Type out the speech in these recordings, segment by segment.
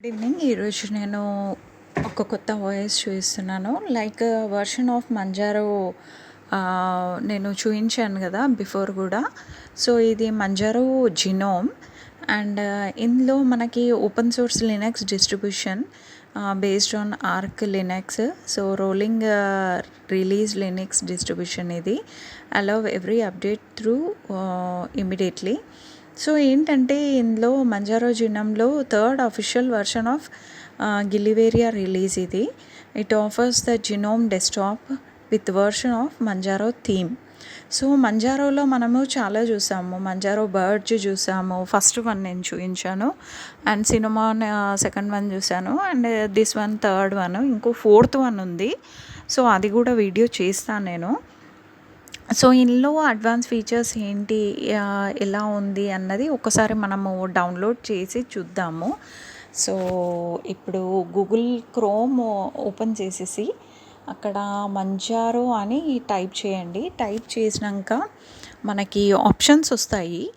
Good evening ఈరోజు నేను ఒక కొత్త వాయిస్ చూపిస్తున్నాను. లైక్ వర్షన్ ఆఫ్ మంజారో నేను చూపించాను కదా బిఫోర్ కూడా. సో ఇది మంజారో జినోమ్ అండ్ ఇందులో మనకి open source Linux distribution based on Arch Linux so rolling release Linux distribution ఇది. Allow every update through immediately so ఏంటంటే ఇందులో Manjaro జినంలో third official version of Gellivara release ఇది. It offers the GNOME desktop with version of Manjaro theme. So మంజారోలో మనము చాలా చూసాము. Manjaro birds చూసాము. First one నేను చూపించాను. అండ్ సినిమా సెకండ్ వన్ చూసాను. And this one third one. ఇంకో fourth one ఉంది. సో అది కూడా వీడియో చేస్తాను నేను. సో ఇందులో అడ్వాన్స్ ఫీచర్స్ ఏంటి? ఎలా ఉంది అన్నది ఒకసారి మనము డౌన్లోడ్ చేసి చూద్దాము. సో ఇప్పుడు గూగుల్ క్రోమ్ ఓపెన్ చేసేసి అక్కడ మంజారో అని టైప్ చేయండి. టైప్ చేసినాక మనకి ఆప్షన్స్ వస్తాయి.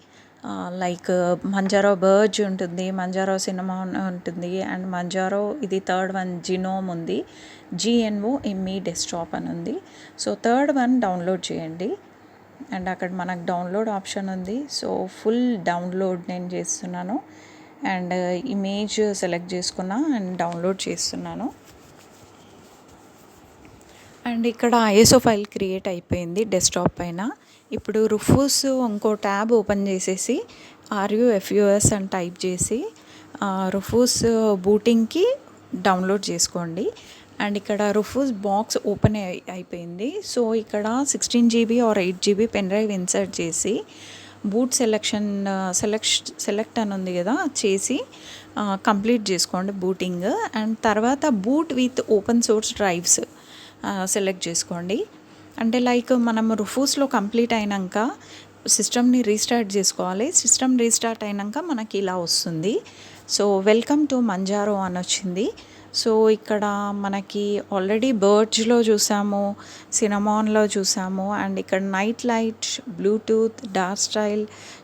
లైక్ మంజారో బర్జ్ ఉంటుంది మంజారో సినిమా ఉంటుంది అండ్ మంజారో ఇది థర్డ్ వన్ జినోమ్ ఉంది. జిఎన్ఓ ఎంఈ డెస్క్టాప్ అని ఉంది. సో థర్డ్ వన్ డౌన్లోడ్ చేయండి. అండ్ అక్కడ మనకు డౌన్లోడ్ ఆప్షన్ ఉంది. సో ఫుల్ డౌన్లోడ్ నేను చేస్తున్నాను. అండ్ ఇమేజ్ సెలెక్ట్ చేసుకున్నా అండ్ డౌన్లోడ్ చేస్తున్నాను. అండ్ ఇక్కడ ఐఎస్ఓ ఫైల్ క్రియేట్ అయిపోయింది డెస్క్టాప్ పైన. ఇప్పుడు రుఫూస్ ఇంకో ట్యాబ్ ఓపెన్ చేసేసి R U F U S అని టైప్ చేసి రుఫూస్ బూటింగ్కి డౌన్లోడ్ చేసుకోండి. అండ్ ఇక్కడ రుఫూస్ బాక్స్ ఓపెన్ అయిపోయింది. సో ఇక్కడ sixteen GB or eight GB pen drive insert చేసి బూట్ సెలెక్షన్ సెలెక్ట్ సెలెక్ట్ అని ఉంది కదా చేసి కంప్లీట్ చేసుకోండి బూటింగ్. అండ్ తర్వాత boot with open source drives. Select చేసుకోండి. అంటే లైక్ మనం రుఫూస్లో కంప్లీట్ అయినాక సిస్టమ్ని రీస్టార్ట్ చేసుకోవాలి. సిస్టమ్ రీస్టార్ట్ అయినాక మనకి ఇలా వస్తుంది. సో వెల్కమ్ టు మంజారో అని వచ్చింది. సో ఇక్కడ మనకి ఆల్రెడీ బర్డ్స్లో చూసాము సినమాన్లో చూసాము అండ్ ఇక్కడ night light bluetooth dark style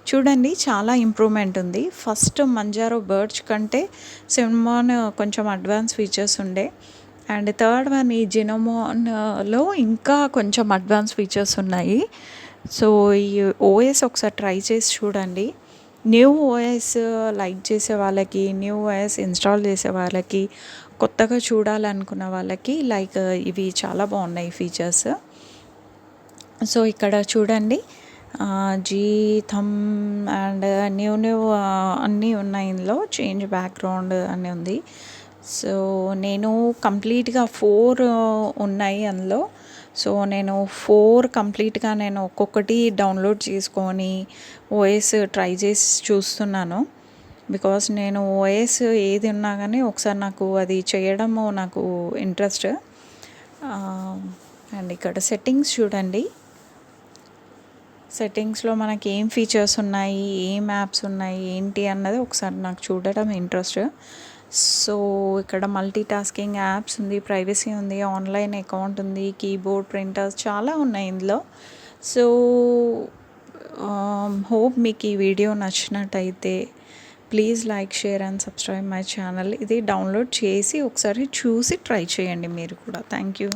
చూడండి చాలా ఇంప్రూవ్మెంట్ ఉంది. ఫస్ట్ మంజారో బర్డ్స్ కంటే సినిమాన్ కొంచెం అడ్వాన్స్ ఫీచర్స్ ఉండే. అండ్ థర్డ్ వన్ ఈ జినోమోన్లో ఇంకా కొంచెం అడ్వాన్స్ ఫీచర్స్ ఉన్నాయి. సో ఈ ఓఎస్ ఒకసారి ట్రై చేసి చూడండి. న్యూ ఓఎస్ లైక్ చేసే వాళ్ళకి న్యూ ఓఎస్ ఇన్స్టాల్ చేసే వాళ్ళకి కొత్తగా చూడాలనుకున్న వాళ్ళకి లైక్ ఇవి చాలా బాగున్నాయి ఫీచర్స్. సో ఇక్కడ చూడండి. జీతం అండ్ న్యూ న్యూ అన్నీ ఉన్నాయి ఇందులో. చేంజ్ బ్యాక్గ్రౌండ్ అని ఉంది. సో నేను కంప్లీట్గా ఫోర్ ఉన్నాయి అందులో. సో నేను ఫోర్ కంప్లీట్గా నేను ఒక్కొక్కటి డౌన్లోడ్ చేసుకొని ఓఎస్ ట్రై చేసి చూస్తున్నాను. బికాస్ నేను ఓఎస్ ఏది ఉన్నా కానీ ఒకసారి నాకు అది చేయడము నాకు ఇంట్రెస్ట్. అండ్ ఇక్కడ సెట్టింగ్స్ చూడండి. సెట్టింగ్స్లో మనకి ఏం ఫీచర్స్ ఉన్నాయి ఏం యాప్స్ ఉన్నాయి ఏంటి అన్నది ఒకసారి నాకు చూడడం ఇంట్రెస్ట్. సో ఇక్కడ మల్టీ టాస్కింగ్ యాప్స్ ఉంది ప్రైవసీ ఉంది ఆన్లైన్ అకౌంట్ ఉంది కీబోర్డ్ ప్రింటర్స్ చాలా ఉన్నాయి ఇందులో. సో హోప్ um, మీకు ఈ వీడియో నచ్చినట్టయితే please like share and subscribe my channel ఇది డౌన్లోడ్ చేసి ఒకసారి చూసి ట్రై చేయండి మీరు కూడా. Thank you